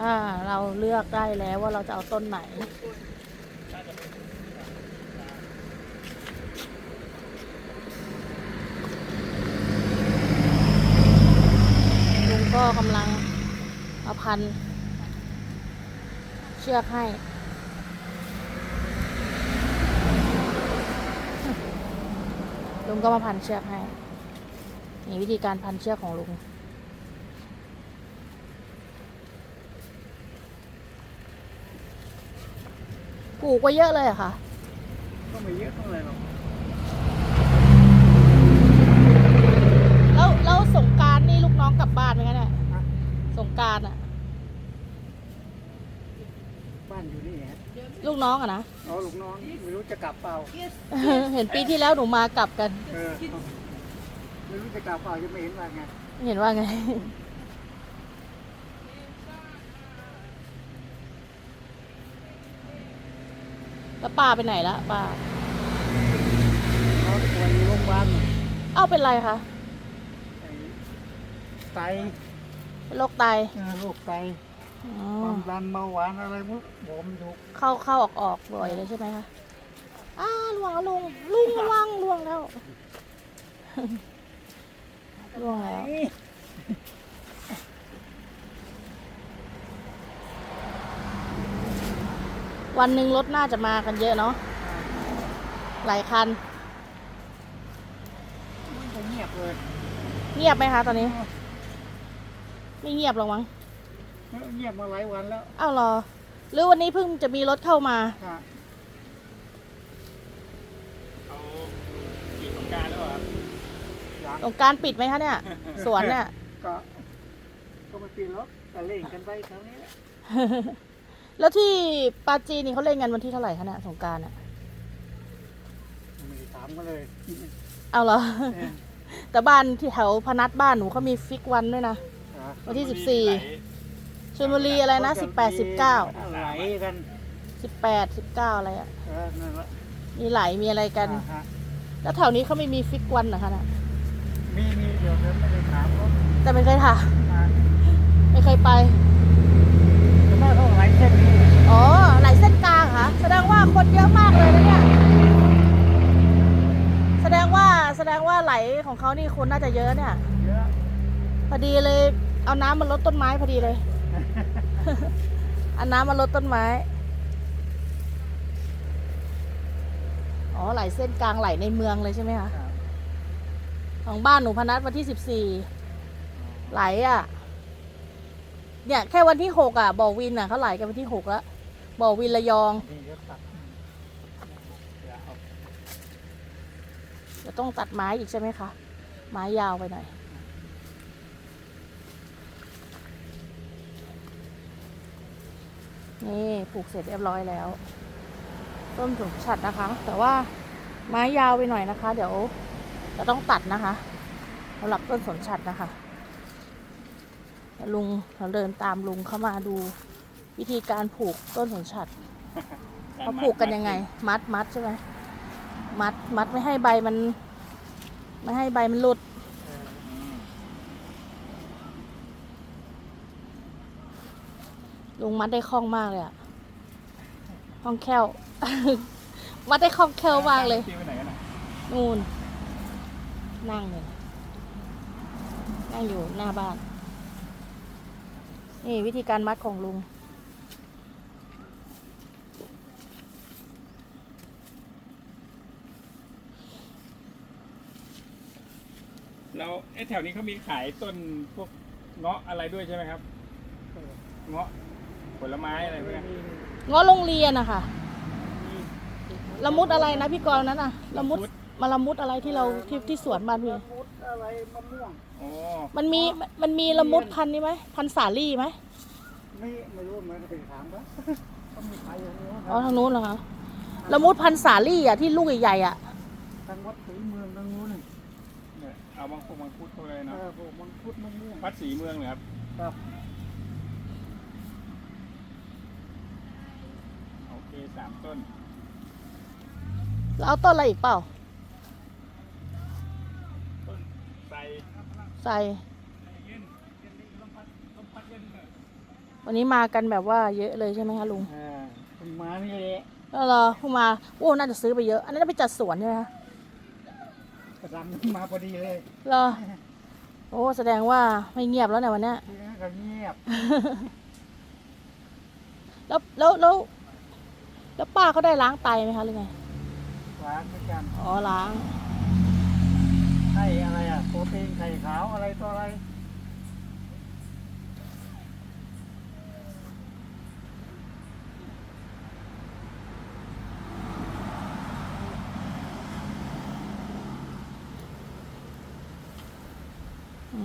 อ่า เราเลือกได้แล้วว่าเราจะเอาต้นไหน ลุงก็กำลังเอาพัน เชือกให้ลุงก็มาพันเชือกให้ นี่วิธีการพันเชือกของลุง ปลูกไว้เยอะเลยเหรอะค่ะ ก็ไม่เยอะเท่าไหร่หรอกแล้วแล้วสงกรารนี่ลูกน้องกลับบ้านไหมคะเนี่ยสงกรารอะบ้านอยู่นี่ฮะลูกน้องอะนะ เอาลูกน้องไม่รู้จะกลับเปล่า เห็นปีที่แล้วหนูมากลับกัน เออ ไม่รู้จะกลับเปล่าจะไม่เห็นว่าไง เห็นว่าไง แล้วป้าไปไหนละป้าเขาป่วยอยู่โรงพยาบาลเอ้าเป็นไรคะไอ้ไตเป็นโรคไตเออโรคไตอ๋อความดันเบาหวานอะไรมุกผมถูกเข้าเข้าออกออกบ่อยเลยใช่ไหมคะอ้าล่วงแล้วลุงลุงระวังล่วงแล้วล่วงแล้ว วันหนึ่งรถน่าจะมากันเยอะเนาะหลายคันมันจะเงียบเลยเงียบไหมคะตอนนี้ ไม่เงียบหรอกมั้งเงียบมาหลายวันแล้วอ้าวเหรอ หรือวันนี้เพิ่งจะมีรถเข้ามาค่ะเขาปีสงกรารแล้วเหรอครับหลังตรงกรารปิดไหมคะเนี่ย สวนเนี่ย ก็ก็ไม่ปีนรถแต่เล่นกันไปแถวนี้แหละ แล้วที่ปาจีนนี่เขาเล่นกันวันที่เท่าไหร่คะเนี่ยสงกรารอะไม่ได้ถามกันเลยเอาเหรอ เออแต่บ้านที่แถวพนัสบ้านหนูเขามีฟิกวันด้วยนะอะวันที่สิบสี่ชลบุรีอะไรนะสิบแปดสิบเก้าไหลกันสิบแปดสิบเก้าอะไรอะ เออนั่นแหละมีไหลมีอะไรกัน อ่าฮะแล้วแถวนี้เขาไม่มีฟิกวันเหรอคะน่ะมีมีเดี๋ยวเดินไม่ได้ถามเขาแต่ไม่เคยถามอ่าไม่เคยไป จะได้เท่าไหร่เส้นนี้ อ๋อไหลเส้นกลางเหรอค่ะแสดงว่าคนเยอะมากเลยนะเนี่ย แสดงว่าแส ดงว่าไหลของเขานี่คนน่าจะเยอะเนี่ย เยอะพอดีเลย เอาน้ำมาลดต้นไม้พอดีเลย เอาน้ำมาลดต้นไม้ อ๋อไหลเส้นกลางไหลในเมืองเลยใช่ไหมคะครับของบ้านหนูพนัสวันที่สิบสี่ไหลอะ เนี่ย แค่วันที่หกอะบ่อวินอะเขาไหลกันวันที่หกแล้วบ่อวินระยอง นี่เดี๋ยวตัดเดี๋ยวเอา จะต้องตัดไม้อีกใช่ไหมคะ ไม้ยาวไปหน่อย นี่ปลูกเสร็จเรียบร้อยแล้ว ต้นสูงฉัดนะคะ แต่ว่าไม้ยาวไปหน่อยนะคะ เดี๋ยวจะต้องตัดนะคะสำหรับต้นสนฉัดนะคะเดี๋ยวลุงเราเดินตามลุงเข้ามาดูวิธีการผูกต้นสนฉัดเขาผูกกันยังไง มัดมัดใช่ไหม มัด มัดไม่ให้ใบมัน ไม่ให้ใบมันหลุด ลุงมัดได้คล่องมากเลยอะคล่องแคล่ว มัดได้คล่องแคล่วมากเลยที่ไปไหนกันอะนู่น นั่งเลย นั่งอยู่หน้าบ้าน นี่วิธีการมัดของลุง แล้วไอ้แถวนี้เขามีขายต้นพวกเงาะอะไรด้วยใช่ไหมครับ เงาะผลไม้อะไรพวกนี้ง้อโรงเรียนอะค่ะละมุดอะไรนะพี่กรณ์นั้นอะละมุดมาละมุดอะไรที่เราที่ที่สวนบ้านพี่พุดอะไรมะม่วงโอ้มันมีมันมีละมุดพันธุ์นี้ไหมพันธุ์สาลี่ไหมไม่ไม่รู้เหมือนกันไปถามเขาเขามีขายอย่างนี้อ๋อทางนู้นเหรอคะละมุดพันธุ์สาลี่อะที่ลูกใหญ่ๆอะทางวัดศรีเมืองทางนู้นนี่ เนี่ยเอาบางพวกบางพุดเข้าไปเลยเอเนาะอพวกมันพุดมะม่วงวัดศรีเมืองเหรอครับครับโอเคสามต้นแล้วเอาต้นอะไรอีกเปล่า ต้นไทรใส่เย็นเย็นดีลมพัดลมพัดเย็นเถอะวันนี้มากันแบบว่าเยอะเลยใช่ไหมคะลุงอ่าคุณมานี่แหละแล้วเหรอเพิ่งมาโอ้น่าจะซื้อไปเยอะ อันนี้นไปจัดสวนใช่ไหมคะก ระดำมาพอดีเลยเหรอ โอ้แสดงว่าไม่เงียบแล้วเนี่ยวันเนี้ยทีนั้นก็เงียบแล้วแล้วแล้วแล้วป้าเขาได้ล้างไตไหมคะหรือไง ร้านด้วยกันอ๋อล้างไข่อะไรอะโปรตีนไข่ขาวอะไรต่ออะไร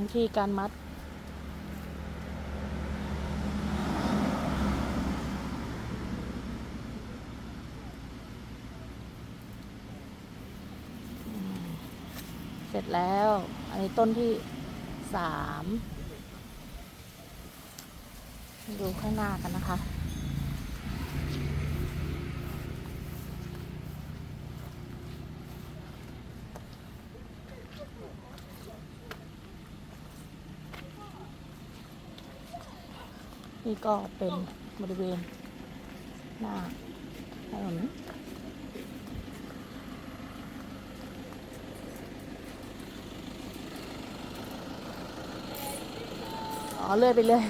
วิธีการมัด เสร็จแล้ว อันนี้ต้นที่สามดูข้างหน้ากันนะคะ ก็เป็นบริเวณหน้าถนนอ๋อเลื่อยไปเลย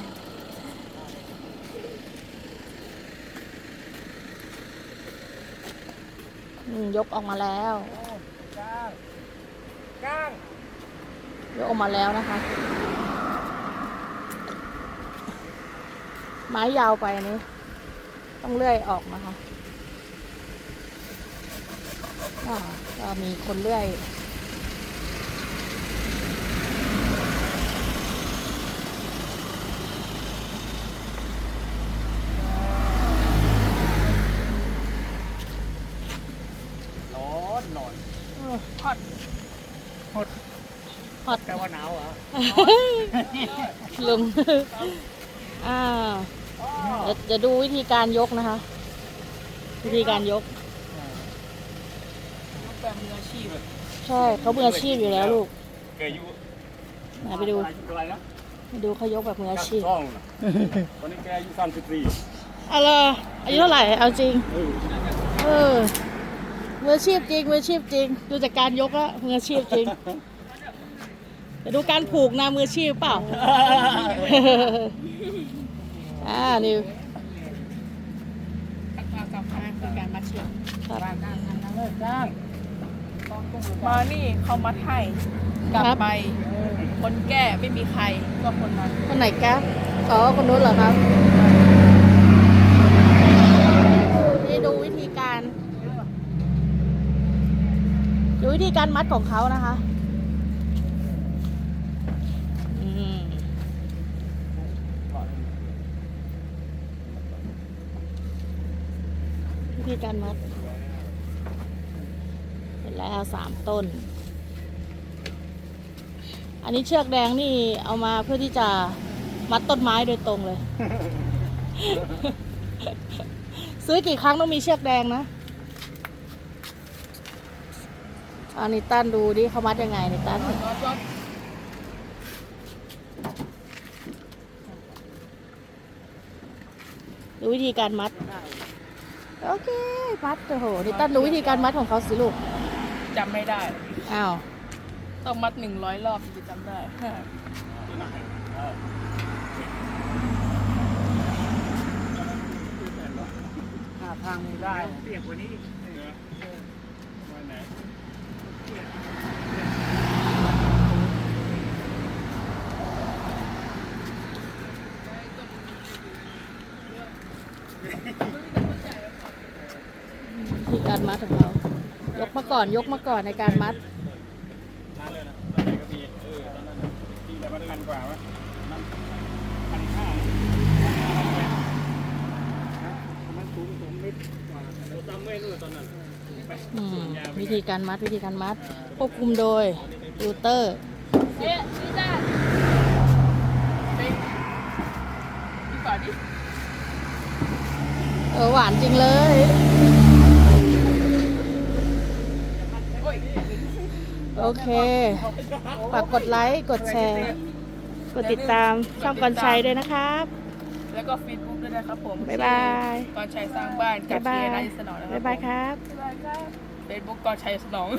อืมยกออกมาแล้วโอ้ก้างก้างยกออกมาแล้วนะคะ ไม้ยาวไปอันนี้ ต้องเลื่อยออกนะคะอ่าก็มีคนเลื่อยร้อนหน่อยฮอตฮอตฮอตแปลว่าหนาวเหรอลุงอ่าเดี๋ยว จะดูวิธีการยกนะคะ วิธีการยกแบบมืออาชีพใช่เขามืออาชีพอยู่แล้วลูกเกยยุไหนไปดูอะไรนะไปดูเขายกแบบมืออาชีพช่องตอนนี้แกอายุสามสิบสี่อะไรอายุเท่าไหร่เอาจริง เออเออมืออาชีพจริงมืออาชีพจริง ดูจากการยกแล้วมืออาชีพจริงแต่ดูการผูกนะมืออาชีพเปล่า อ่านี่ ต้องเลยมานี่เขามัดให้กลับครับ ไป คนแก่ไม่มีใครก็คนนั้นคนไหนครับอ๋อคนนู้นเหรอครับ นี่ดูวิธีการ ดูวิธีการมัดของเขานะคะอืมวิธีการมัดเสร็จ แล้วสามต้น อันนี้เชือกแดงนี่เอามาเพื่อที่จะมัดต้นไม้โดยตรงเลย ซื้อกี่ครั้งต้องมีเชือกแดงนะอันนี้ตั้นดูดิเขามัดยังไงนี่ตั้นดูวิธีการมัด โอเค มัดโอ้โหนี่ตั้นดูวิธีการมัดของเขาสิลูก จำไม่ได้ อ้าว ต้องมัดหนึ่งร้อยรอบถึงจะจำได้ หาทางไม่ได้เปียกกว่านี้อีกวันไหนวิธีการมัดของเราย กมาก่อนยกมาก่อนในการมัดร้านเลยนะตอนไหนก็มีเออตอนนั้นน่ะที่แล้วมันพันกว่าวะมันพันห้ามันสูงสองเมตรกว่าเราจำไม่รู้ตอนนั้นไปอืมวิธีการมัดวิธีการมัดควบคุมโดยติวเตอร์เอ๊ะนี่จ้าเด็กพี่ฝาดิเออหวานจริงเลย โอ้ย โอ เค ฝากกดไลค์ กดแชร์ กดติดตามช่องกอนชัยด้วยนะครับ แล้วก็เฟซบุ๊กด้วยนะครับผมบ๊ายบายกรชัยสร้างบ้านกับบ๊ายบายเทียนายสนองนะครับ๊ายบายครับบ๊ายบายครับเฟซบุ๊กกรชัยสนอง